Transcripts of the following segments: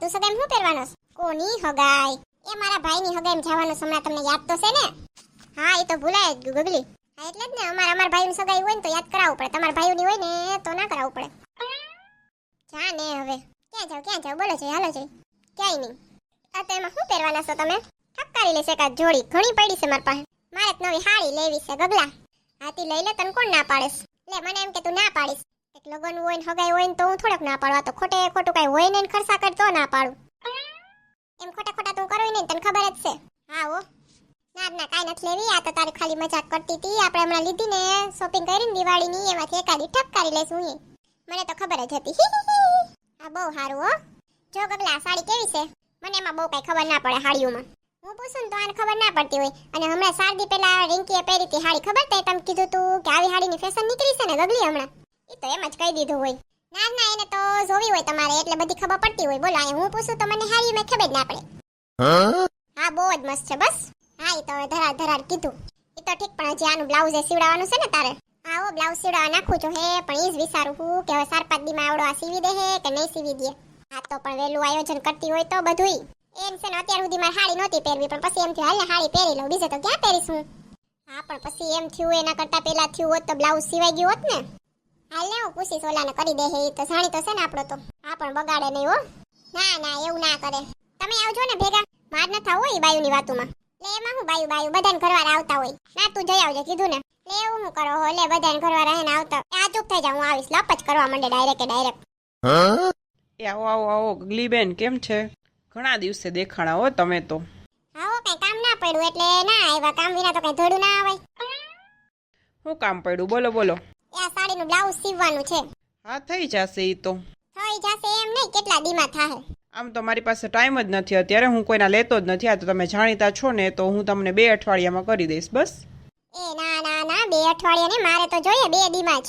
તું સગાઈ શું પહેરવાનો છે? કોની હગાઈ? એ મારા ભાઈની હગાઈ જવાનું છે, હમણાં તમને યાદ તો છે ને? હા એ તો ભૂલાય જ ગયું ગગલી. હા એટલે જ ને અમારા અમારા ભાઈની સગાઈ હોય ને તો યાદ કરાવવું પડે. તમારા ભાઈઓની હોય ને તો ના કરાવવું પડે. જા ને હવે. ક્યાં જાવ ક્યાં જાવ? બોલો છે હાલો છે ક્યાંય નહીં. આ તો એમાં શું પહેરવાના છો તમે? ઠપકારી લેશે કાં જોડી. ઘણી પડી છે મારી પાસે. મારે નવી હાડી લેવી છે ગગલા. હાથી લઈ લે તને કોણ ના પાડીશ લે મને એમ કે તું ના પાડીશ. એક લગન હોય ને હગાઈ હોય ને તો હું થોડોક ના પાડવા તો ખોટે ખોટું કઈ હોય ને ખર્ચા કરતો ના પાડું. એમ ખોટા ખોટા તું કરો નહીં તને ખબર જ છે. હા હો. ના ના, કાંઈ નથી લેવી. આ તો તારી ખાલી મજાક કરતી હતી આપણે હમણાં લીધી ને શોપિંગ કરીને દિવાળીની, એમાંથી એકાદી ઠપકારી લઈશ હું મને તો ખબર જ હતી. આ બહુ સારું હો. જો ગગલા સાડી કેવી છે? મને એમાં બહુ કઈ ખબર ના પડે સાડીઓમાં હું પૂછું ને તો આને ખબર ના પડતી હોય. અને હમણાં શારદી પહેલા રિંકીએ પહેરી હતી સાડી ખબર તે તમે કીધું તું કે આવી હાડીની ફેશન નીકળી છે ને ગગલી હમણાં? એ તો એમ જ કહી દીધું હોય. ના ના એને તો જોવી હોય તમારે એટલે બધી ખબર પડતી હોય. બોલો હું પૂછું તો મને હારી મેં ખબર ના પડે. હા? બહુ જ મસ્ત છે બસ. હા એ તો હવે ધરાર કીધું. એ તો ઠીક પણ હજી આનું બ્લાઉઝ એ સીવડાવવાનું છે ને તારે? હા ઓ બ્લાઉઝ સીવડાવવા નાખું છું હે પણ એ જ વિચારું હું કે હવે સાર પાંચ દીમાં આવડો આ સીવી દે હે કે નહીં સીવી દે. હા તો પણ વહેલું આયોજન કરતી હોય તો બધુંય એમ છે ને અત્યાર સુધી મારે હાડી નહોતી પહેરવી પણ પછી એમ થયું હાલ હાડી પહેરી લઉં. બીજે તો ક્યાં પહેરીશ? હું હા પણ પછી એમ થયું એના કરતા પેલા થયું હોત તો બ્લાઉઝ સિવાય ગયું હોત ને? હાલ ને હું પૂછીશ ઓલાને કરી દે એ તો જાણી તો છે ને આપણો તો. આ પણ બગાડે નહીં હો. ના ના એવું ના કરે. તમે આવજો ને ભેગા. માર ન થાવ હોય બાયુની વાતોમાં. લે એમાં હું બાયુ બાયુ બધાને ઘરવાર આવતા હોય. ના તું જઈ આવજે કીધું ને. લે એવું હું કરો હો. લે બધાને ઘરવાળા હે ને આવતા આ ચૂપ થઈ જા હું આવીશ. લપ જ કરવા માંડે ડાયરેક્ટ ડાયરેક્ટ એ આવો આવો આવો ગલીબેન કેમ છે? ઘણા દિવસે દેખાણા હો તમે તો. આવો કઈ કામ ના પડ્યું એટલે ના આવ્યા. કામ વિના તો કઈ થોડું ના આવે હું કામ પડ્યું? બોલો બોલો. સાડીનું બ્લાઉઝ સીવવાનું છે. હા થઈ જશે એ તો. થઈ જશે એમ નહીં કેટલા દીમાં થાય આમ તો મારી પાસે ટાઈમ જ નથી અત્યારે હું કોઈના લેતો જ નથી આ તો તમે જાણીતા છો ને તો હું તમને બે અઠવાડિયામાં કરી દઈશ બસ. એ ના ના ના બે અઠવાડિયા ને મારે તો જોઈએ બે દીમાં જ.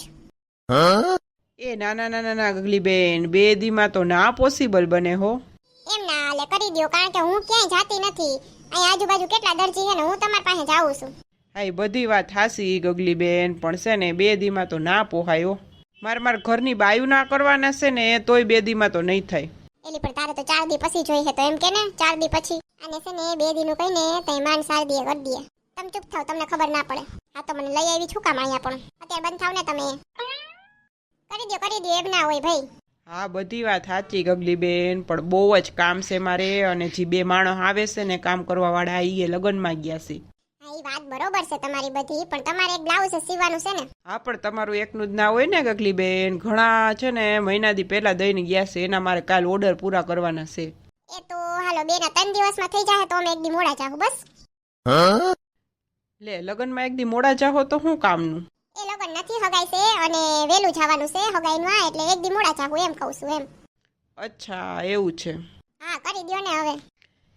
એ ના ના ના ના ના ગગલીબેન બે દીમાં તો ના પોસિબલ બને હો. એમ ના હાલે કરી દો કારણ કે હું ક્યાંય જાતી નથી. અહીં આજુબાજુ કેટલા દરજી છે ને હું તમારી પાસે જાઉં છું. હા એ બધી વાત હાસી ગગલીબેન પણ છે ને બે દીમાં તો ના પોહાય. માર મારે ઘરની બાયું ના કરવાના છે ને તોય બે દીમાં તો નહીં થાય. એલી પણ તારે તો ચાર દી પછી જોઈએ તો એમ કે ને ચાર દી પછી. અને છે ને બે દી નું કહીને તઈ માન સાર દીએ કર દીએ. તમે ચૂપ થાવ તમને ખબર ના પડે. આ તો મને લઈ આવી છું કામ અહીંયા પણ. અત્યારે બંધ થાવ ને તમે. કરી દો કરી દો એમ ના હોય ભાઈ. હા બધી વાત સાચી ગગલી બેન પણ બહુ જ કામ છે મારે અને જે બે માણસ આવે છે ને કામ કરવા વાળા એ લગ્નમાં ગયા છે. હા એ વાત બરોબર છે તમારી બધી પણ તમારે એક બ્લાઉઝ સીવવાનું છે ને. હા પણ તમારું એકનું જ ના હોય ને ગગલીબેન. ઘણા છે ને મહિનાથી પહેલા દઈને ગયા છે એના મારે કાલ ઓર્ડર પૂરા કરવાના છે. એ તો હાલો બેના ત્રણ દિવસમાં થઈ જાય તો અમે એક દી મોડા જાહું બસ. લે લગ્નમાં એક દી મોડા જાહો તો શું કામનું? એ લગન નથી હગાઈ છે અને વેલું જવાનું છે હગાઈનું આ એટલે એક દી મોડા જાહું એમ કહું છું એમ. અચ્છા એવું છે. હા કરી દ્યો ને હવે.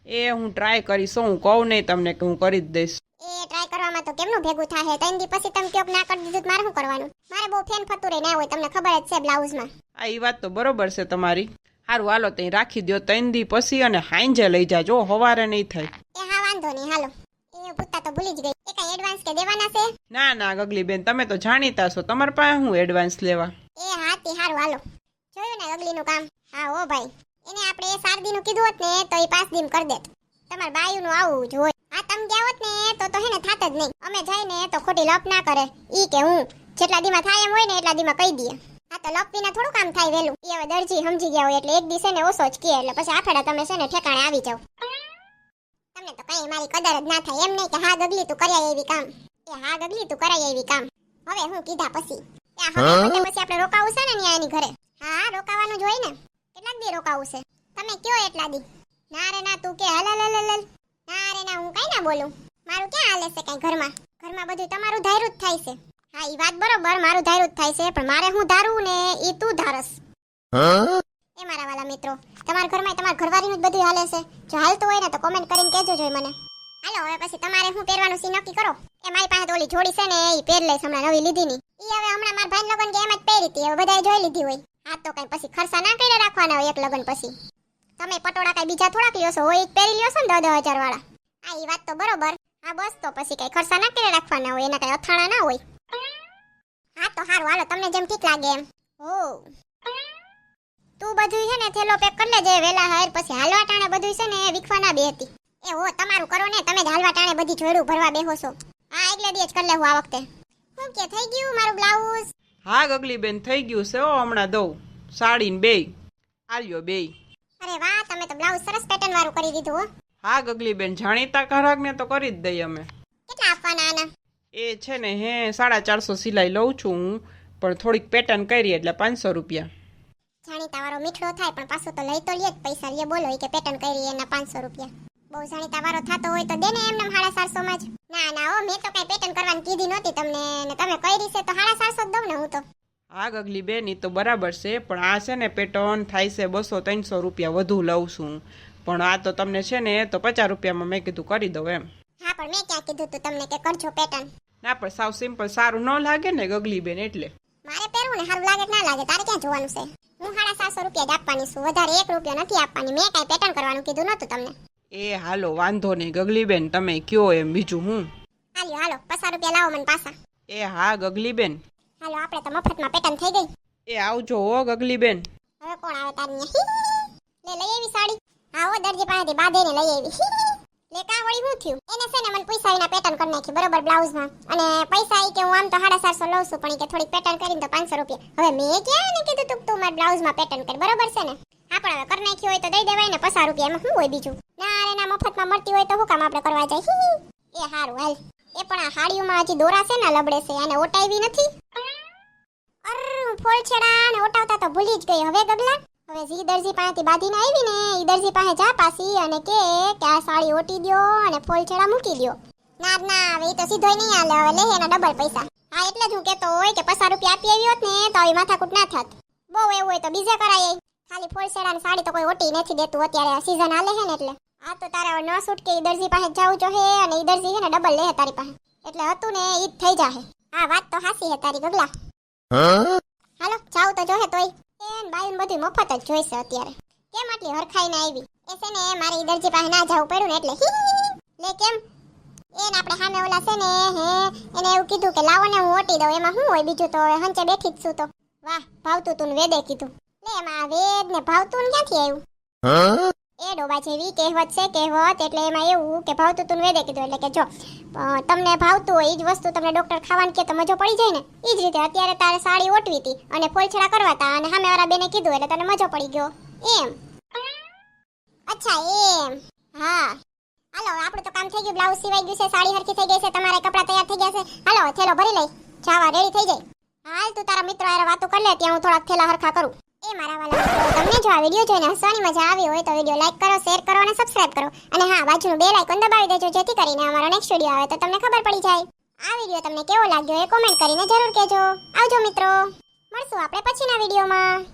એ હું ટ્રાય કરીશ હું કહું નહીં તમને કે હું કરી જ દઈશ. એ ટ્રાય કરવામાં તો કેમનું ભેગું થાય ત્રણ દી પછી તમે ક્યોક ના કરી દીધું મારે શું કરવાનું? મારે બહુ ફેન ફતુરે ના હોય તમને ખબર જ છે બ્લાઉઝમાં. આ એ વાત તો બરોબર છે તમારી. સારું હાલો ત્યાં રાખી દો ત્રણ દી પછી અને હાંજે લઈ જાજો હવારે નહીં થાય. એ હા વાંધો નહીં હાલો. એ પૂછતા તો ભૂલી જ ગઈ. એ કઈ એડવાન્સ કે દેવાના છે? ના ના ગગલીબેન તમે તો જાણીતા છો. તમાર પાસે હું એડવાન્સ લેવા? એ હા તે હારું હાલો. જોયું ને અગલીનું કામ? હા ઓ ભાઈ. એને આપણે એ સાર દીનું કીધું હોત ને તો એ પાંચ દિન કરી દેત. તમારે બાયુનું આવું જ હોય તમ ગયા હોત ને તો તો હે ને થાત જ નહીં. અમે જઈને તો ખોટી લપ ના કરે. ઈ કે હું જેટલા દીમાં થાય એમ હોય ને એટલા દીમાં કહી દઈએ. આ તો લપ વિના થોડું કામ થાય વેલું એ હવે દરજી સમજી ગયા હોય એટલે એક દિવસે ને ઓછો જ કહે. એટલે પછી આફેડા તમે છે ને ઠેકાણે આવી જાવ તમને તો કઈ મારી કદર જ ના થાય. એમ નહીં કે હા ગગલી તું કર્યા એવી કામ. એ હા ગગલી તું કરાય એવી કામ. હવે હું કીધા પછી. ત્યાં હવે પછી આપણે રોકાવું છે ને ન્યા એની ઘરે. હા રોકાવાનું જ હોય ને. કેટલાક દી રોકાવું છે? તમે કયો એટલા દી? ના રે ના તું કે હલ હલ હલ. ના રે ના હું કઈ ના બોલું. મારું ક્યાં હાલે છે કઈ ઘરમાં? ઘરમાં બધું તમારું ધાર્યું જ થાય છે. હા એ વાત બરોબર મારું ધાર્યું જ થાય છે પણ મારે હું ધારું ને એ તું ધારસ. એ મારા વાલા મિત્રો તમારા ઘરમાં તમારા ઘરવાળીનું જ બધું હાલે છે. જો હાલતું હોય ને તો કોમેન્ટ કરીને કહેજો જોઈ મને. હાલો હવે પછી તમારે શું પહેરવાનું સી નક્કી કરો? એ મારી પાસે ઓલી જોડી છે ને એ પહેર લઈશ હમણાં નવી લીધી ની એ હવે હમણાં મારા ભાઈ લગન કે એમ જ પહેરી હતી હવે બધાએ જોઈ લીધી હોય. હા તો કઈ પછી ખર્ચા ના કરી રાખવાના હોય એક લગન પછી. તમે પટોળા કઈ બીજા થોડાક લ્યો છો? હોય એક પહેરી લ્યો છો ને દસ હજાર વાળા હા એ વાત તો બરોબર. હા, બસ તો પછી કઈ ખર્ચા ના કર્યા રાખવાના હોય, એના કઈ અથાણા ના હોય. હા, તો હારું હાલો, તમને જેમ ઠીક લાગે એમ. હો. તું બધું છે ને થેલો પેક કરી લેજે. વેલા હાર પછી હાલવા ટાણે બધું છે ને વિખવા ના બેહતી એ હો, તમારું કરો ને. તમે જ હાલવા ટાણે બધી જોડું ભરવા બેહો છો. હા, એટલે દી જ કરી લેવું આ વખતે. હું કે, થઈ ગયું મારું બ્લાઉઝ? હા ગગલી બેન થઈ ગયું છે હમણાં દઉં. સાડી ને બે આલ્યો બેય. અરે વાહ તમે તો બ્લાઉઝ સરસ પેટર્ન વાળું કરી દીધું હો. હા ગગલી બેન જાણીતા ગ્રાહકને તો કરી જ દઈએ અમે. કેટલા આપવાના આના? એ છે ને હે સાડા ચારસો સિલાઈ લઉં છું હું પણ થોડીક પેટર્ન કરી એટલે પાંચસો રૂપિયા. જાણીતા વાળો મીઠડો થાય પણ પાછું તો લઈ તો લે જ પૈસા લે બોલો ઈ કે પેટર્ન કરી એના પાંચસો રૂપિયા. બહુ જાણીતા વાળો થતો હોય તો દે ને એમને સાડા ચારસો માં જ. ના ના હો મેં તો કઈ પેટર્ન કરવાની કીધી નહોતી તમને ને તમે કરી છે તો સાડા ચારસો જ દઉં ને હું તો. હા ગગલી બેન તો બરાબર છે પણ આ છે ને પેટર્ન થાય છે બસો ત્રણસો રૂપિયા વધુ લઉં છું. પણ આ તો તમને છે ને તો પચાસ રૂપિયામાં મેં કીધું કરી દઉં એમ. હા પણ મેં ક્યાં કીધું તું તમને કે કરજો પેટર્ન ના પણ સાવ સિમ્પલ સારું ન લાગે ને ગગલી બેન એટલે. મારે પહેરવું ને સારું લાગે ના લાગે તારે ક્યાં જોવાનું છે? હું સાડા સાતસો રૂપિયા જ આપવાની છું વધારે એક રૂપિયા નથી આપવાની મેં કાંઈ પેટર્ન કરવાનું કીધું નહોતું તમને. એ હાલો વાંધો નહીં ગગલી બેન તમે કયો એમ બીજું હું? હાલો હાલો પચાસ રૂપિયા લાવો મને પાછા. એ હા ગગલી બેન. આપણે તો મફતમાં પેટર્ન થઈ ગઈ. એ આવજો હો ગગલી બેન હવે કોણ આવે તારી લે લઈ આવી સાડી. હા હો દરજી પાસેથી બાંધીને લઈ આવી. લે કા વળી હું થયું? એને છે ને મને પૈસા વિના પેટર્ન કરી નાખી બરોબર બ્લાઉઝમાં. અને પૈસા એ કે હું આમ તો સાડા ચારસો લઉં છું પણ કે થોડીક પેટર્ન કરીને તો પાંચસો રૂપિયા. હવે મેં ક્યાં એને કીધું તું તું મારા બ્લાઉઝમાં પેટર્ન કરી બરોબર છે ને? હા પણ હવે કરી નાખી હોય તો દઈ દેવાય ને પચાસ રૂપિયા એમાં શું હોય બીજું? ના અરે ના મફતમાં મળતી હોય તો શું કામ આપણે કરવા જાય? એ હારું હાલ. એ પણ આ હાડીઓમાં હજી દોરા છે ને લબડે છે અને ઓટાવી નથી. ફોલ છેડા ઓટાવતા તો ભૂલી જ ગઈ. હવે ગગલા? હવે જી દરજી પાસેથી બાંધીને આવી ને, ઈ દરજી પાસે જા પાસી અને કે કે આ સાડી ઓટી દ્યો અને ફોલ છેડા મૂકી દ્યો. ના ના, હવે તો સીધો નહીં હાલે. હવે લે એના ડબલ પૈસા. હા, એટલે જ હું કહેતો હોય કે પચાસ રૂપિયા આપી આવી હોત ને, તો આવી માથાકૂટ ના થાત. બહુ એવું હોય તો બીજે કરાય ખાલી ફોલ છેડા ને સાડી તો કોઈ ઓટી નથી દેતું. અત્યારે સીઝન હાલે છે ને એટલે. આ તો તારે ન છૂટકે ઈ દરજી પાસે જાવું જો હે અને ઈ દરજી હે ને ડબલ લે તારી પાસે. એટલે હતું ને, ઈ થઈ જાહે. આ વાત તો હાસી હે તારી ગગલા. તો જોહે તોય. એન બાયન બધું મફત જ જોઈશે અત્યારે. કેમ આટલી હરખાઈને આવી? એ ને, મારે દરજી પાસે ના જવું પડ્યું ને એટલે. લે કેમ? એને આપણે સામે ઓલા છે ને, હે, એને એવું કીધું કે લાવો ને હું ઓટી દઉં. એમાં શું હોય બીજું તો? હવે હંચે બેઠી જ છું તો. વાહ, ભાવતું તું વેદે કીધું. લે, એમાં વેદ ને ભાવતું ક્યાંથી આવ્યું? એ ડોબા જેવી કહેવત છે, કહેવત એટલે એમાં એવું કે ભાવતું તું વેદે કીધું. એટલે કે જો તમને ભાવતું હોય એ જ વસ્તુ તમને ડોક્ટર ખાવાનું કે તો મજો પડી જાય ને? એ જ રીતે અત્યારે તારે સાડી ઓટવી હતી અને ફોલછડા કરવા હતા અને સામેવાળા બેને કીધું એટલે તને મજો પડી ગયો. એમ. અચ્છા, એમ. હા. હાલો, આપણું તો કામ થઈ ગયું. બ્લાઉઝ સિવાઈ ગયું છે, સાડી હરખી થઈ ગઈ છે, તમારા કપડાં તૈયાર થઈ ગયા છે. હાલો, થેલો ભરી લઈ. જાવા રેડી થઈ જાય. હાલ તું તારા મિત્રો યાર વાતો કરી લે, ત્યાં હું થોડાક થેલા હરખા કરું. એ મારા વાલા તમને જો આ વિડિયો જોઈને હસવાની મજા આવી હોય તો વીડિયો લાઈક કરો શેર કરો અને સબસ્ક્રાઇબ કરો. અને હા, બાજુનું બેલ આઇકોન દબાવી દેજો, જેથી કરીને અમારો નેક્સ્ટ વિડિયો આવે તો તમને ખબર પડી જાય. આ વીડિયો તમને કેવો લાગ્યો એ કોમેન્ટ કરીને જરૂર કહેજો. આવજો મિત્રો. મળશું આપણે પછીના વિડીયોમાં